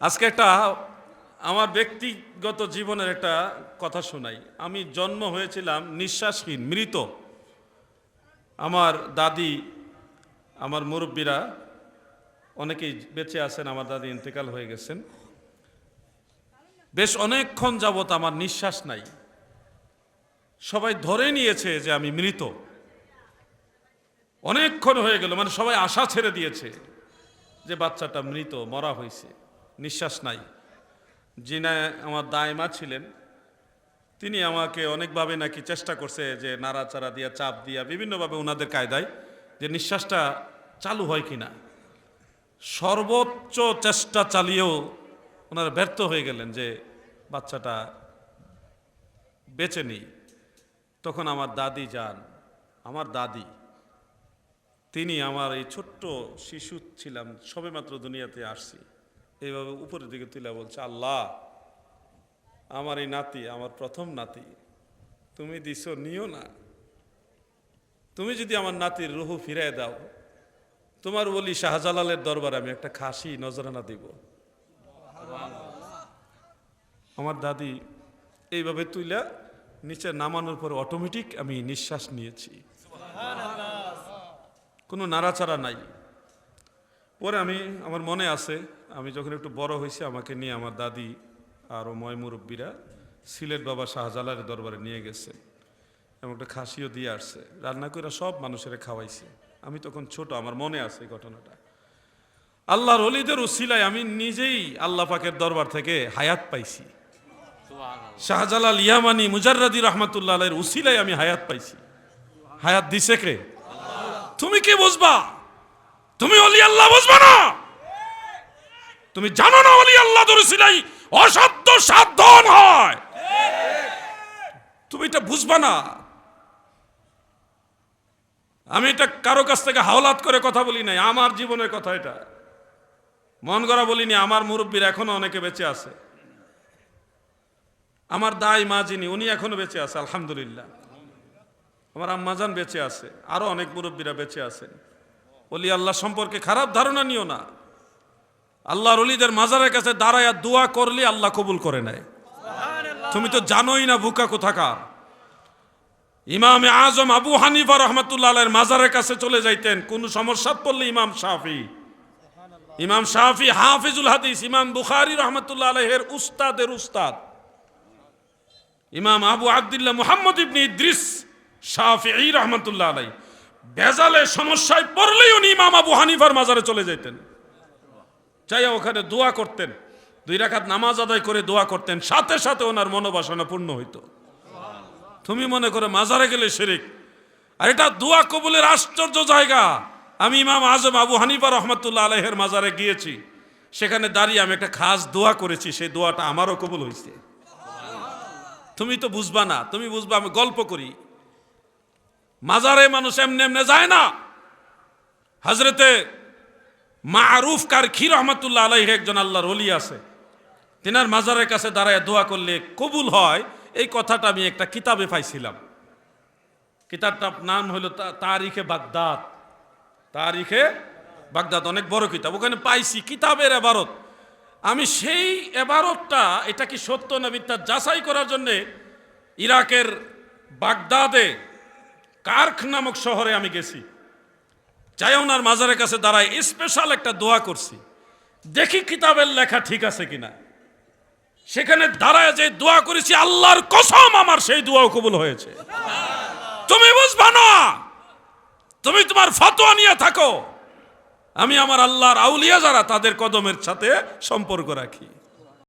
আজকে একটা আমার ব্যক্তিগত জীবনের একটা কথা শোনাই। আমি জন্ম হয়েছিলাম নিঃশ্বাসহীন, মৃত। আমার দাদি, আমার মুরব্বীরা অনেকেই বেঁচে আছেন, আমার দাদি ইন্তেকাল হয়ে গেছেন। বেশ অনেকক্ষণ যাবত আমার নিঃশ্বাস নাই। সবাই ধরে নিয়েছে যে আমি মৃত। অনেকক্ষণ হয়ে গেল মানে সবাই আশা ছেড়ে দিয়েছে যে বাচ্চাটা মৃত, মরা হয়েছে। নিঃশ্বাস নাই। যিনি আমার দায়মা ছিলেন, তিনি আমাকে অনেকভাবে নাকি চেষ্টা করছে যে নাড়াচাড়া দিয়া, চাপ দিয়া, বিভিন্নভাবে ওনাদের কায়দায় যে নিঃশ্বাসটা চালু হয় কিনা। সর্বোচ্চ চেষ্টা চালিয়েও ওনারা ব্যর্থ হয়ে গেলেন যে বাচ্চাটা বেঁচে নেই। তখন আমার দাদি যান। আমার দাদি, তিনি আমার এই ছোট্ট শিশু ছিলাম, সবেমাত্র দুনিয়াতে আসছি। এইভাবে উপরের দিকে তুলে বলছে, আল্লাহ, আমার এই নাতি, আমার প্রথম নাতি, তুমি দিছ, নিও না। তুমি যদি আমার নাতির রুহু ফিরায় দাও, তোমার বলি শাহজালালের দরবারে আমি একটা খাসি নজরানা দিব। আমার দাদি এইভাবে তুইলা নিচে নামানোর পর অটোমেটিক আমি নিঃশ্বাস নিয়েছি। কোনো নাড়াচাড়া নাই। পরে আমি আমার মনে আছে আমি যখন একটু বড় হয়েছি আমাকে নিয়ে আমার দাদি আরও ময় মুরব্বীরা সিলেট বাবা শাহজালালের দরবারে নিয়ে গেছে এবং একটা খাসিও দিয়ে আসছে। রান্না করে সব মানুষের খাওয়াইছে। আমি তখন ছোট আমার মনে আছে এই ঘটনাটা। আল্লাহর অলিদের উসিলায় আমি নিজেই আল্লাহ পাকের দরবার থেকে হায়াত পাইছি। শাহজালাল ইয়ামানি মুজাররাদি রহমাতুল্লাহ উসিলায় আমি হায়াত পাইছি। হায়াত দিছে কে? তুমি কি বুঝবা? তুমি অলি আল্লাহ বুঝবা না? তুমি জানো না অলি আল্লাহ দরুসিলাই অসাধ্য সাধন হয়। তুমি এটা বুঝবা না। আমি এটা কারও কাছ থেকে হাওলাত করে কথা বলি নাই, আমার জীবনের কথা এটা। মন করা বলিনি, আমার মুরব্বীর এখনও অনেকে বেঁচে আছে। আমার দাই মা যিনি, উনি এখনও বেঁচে আছে, আলহামদুলিল্লাহ। আমার আম্মাজান বেঁচে আছে, আরও অনেক মুরব্বীরা বেঁচে আছেন। বলি আল্লাহ সম্পর্কে খারাপ ধারণা নিও না। আল্লাহর অলিদের মাজারের কাছে দাঁড়ায় দোয়া করলে আল্লাহ কবুল করে নেয়। তুমি তো জানোই না বুকা কোথাকার। ইমাম আজম আবু হানিফা রহমতুল্লাহ আলের মাজারের কাছে চলে যাইতেন। কোন সমস্যা পড়লে ইমাম শাফি। ইমাম শাফি হাফিজুল হাদিস ইমাম বুখারি রহমতুল্লাহ আলহের উস্তাদের উস্তাদ। ইমাম আবু আবদুল্লাহ মুহাম্মদ ইবনি ইদ্রিস শাফি রহমতুল্লাহ আলাই বেজালে সমস্যায় পড়লেই উনি ইমাম আবু হানিফার মাজারে চলে যেতেন চাই ওখানে দোয়া করতেন। দুই রাখাত নামাজ আদায় করে দোয়া করতেন। সাথে সাথে ওনার মনোবাসনা পূর্ণ হইতো। তুমি মনে করে মাজারে গেলে শেরিক। আর এটা দোয়া কবুলের আশ্চর্য জায়গা। আমি ইমাম আজম আবু হানিফা রহমতুল্লাহ আলহের মাজারে গিয়েছি। সেখানে দাঁড়িয়ে আমি একটা খাস দোয়া করেছি। সেই দোয়াটা আমারও কবুল হয়েছে তুমি তো বুঝবা না। তুমি বুঝবা আমি গল্প করি। মাজারে মানুষ এমনি এমনি যায় না। হাজরেতে মারুফ কার খি রহমতুল্লাহ আলাইহ একজন আল্লাহর অলি আছে। তিনার মাজারের কাছে দাঁড়ায় দোয়া করলে কবুল হয়। এই কথাটা আমি একটা কিতাবে পাইছিলাম। কিতাবটার নাম তা- তারিখে বাগদাদ। তারিখে বাগদাদ, অনেক বড় কিতাব। ওখানে পাইছি কিতাবের এবারত। আমি সেই এবারতটা, এটা কি সত্য না মিথ্যা যাচাই করার জন্যে ইরাকের বাগদাদে কার্খ নামক শহরে আমি গেছি। যাই ওনার মাজারের কাছে দাঁড়ায় স্পেশাল একটা দোয়া করছি। দেখি কিতাবের লেখা ঠিক আছে কিনা। সেখানে দাঁড়ায় যে দোয়া করেছি, আল্লাহর কসম আমার সেই দোয়াও কবুল হয়েছে। তুমি বুঝবা না। তুমি তোমার ফতোয়া নিয়ে থাকো। আমি আমার আল্লাহর আউলিয়া যারা তাদের কদমের সাথে সম্পর্ক রাখি।